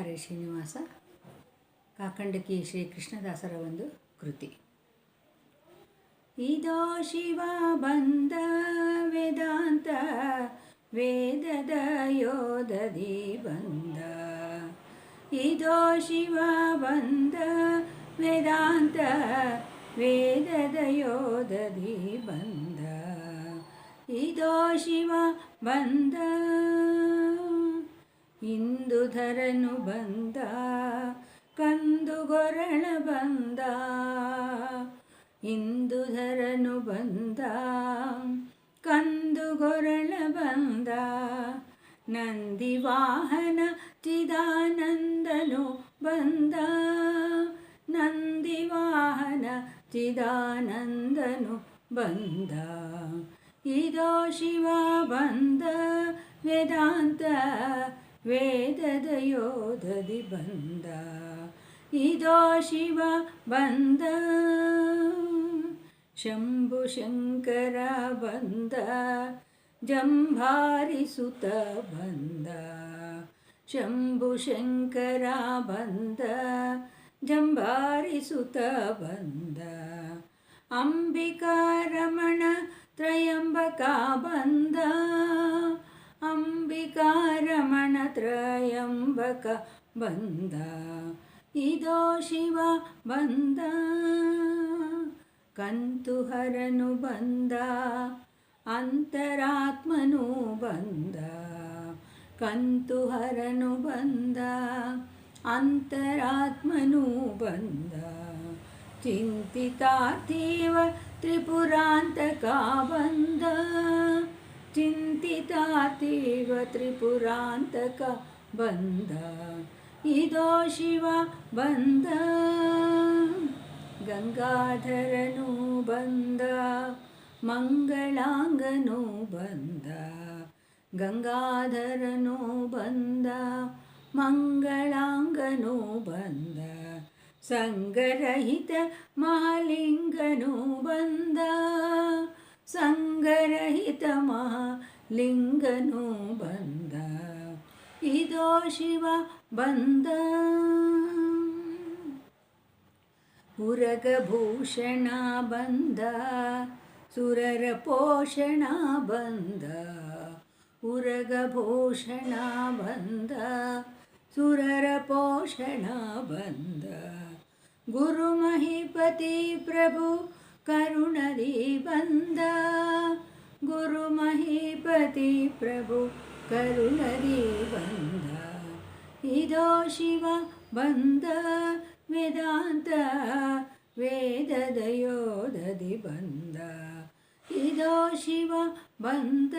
ಹರೇ ಶ್ರೀನಿವಾಸ. ಕಾಕಂಡಕಿ ಶ್ರೀ ಕೃಷ್ಣದಾಸರ ಒಂದು ಕೃತಿ. ಇದೋ ಶಿವ ಬಂದ ವೇದಾಂತ, ವೇದದ ಯೋಧದಿ ಬಂದ. ಇದೋ ಶಿವ ಬಂದ ವೇದಾಂತ, ವೇದದ ಯೋಧದಿ ಬಂದ. ಇದೋ ಶಿವ ಬಂದ ಇಂದುಧರನು ಬಂದ ಕಂದುಗೊರಳ ಬಂದ. ಇಂದುಧರನು ಬಂದ ಕಂದುಗೊರಳ ಬಂದ. ನಂದಿವಾಹನ ಚಿದಾನಂದನು ಬಂದ ನಂದಿವಾಹನ ಚಿದಾನಂದನು ಬಂದ. ಇದೋ ಶಿವ ಬಂದ ವೇದಾಂತ ವೇದದ ಯೋಧದಿ ಬಂದ ಇದೋ ಶಿವ ಬಂದ ಶಂಭು ಶಂಕರ ಬಂದ ಜಂಭಾರಿಸುತ್ತ ಬಂದ ಶಂಭು ಶಂಕರ ಬಂದ ಜಂಭಾರಿಸುತ್ತ ಬಂದ ಅಂಬಿಕಾರಮಣ ತ್ರಯಂಬಕ ಬಂದ अम्बिकारमणत्रयम्बक त्रयम्बक इदो शिव बन्द। कन्तुहरनु हरनुबन्ध अन्तरात्मनु बन्ध कन्तुहरनुबन्ध अन्तरात्मनु बिन्तितातीव चिन्तितातीव त्रिपुरान्तका बन्ध ಬಂದ ತ್ರಿಪುರಾಂತಕ ಬಂದ ಇದೋ ಶಿವ ಬಂದ ಗಂಗಾಧರನು ಬಂದ ಮಂಗಳಾಂಗನು ಬಂದ ಗಂಗಾಧರನು ಬಂದ ಮಂಗಳಾಂಗನು ಬಂದ ಸಂಗರಹಿತ ಮಹಾಲಿಂಗನು ಬಂದ ಸಂಗರಹಿತ ಮಹಾಲಿಂಗನು ಬಂದ ಇದೋ ಶಿವ ಬಂದ ಉರಗಭೂಷಣ ಬಂದ ಸುರರ ಪೋಷಣ ಬಂದ ಉರಗಭೂಷಣ ಬಂದ ಸುರರ ಪೋಷಣ ಬಂದ ಗುರು ಮಹಿಪತಿ ಪ್ರಭು ಕರುಣದಿ गुरुमहीपति प्रभु करुदि इदो शिव बन्द वेदान्त वेद दधि बन्ध इदो शिव बन्द।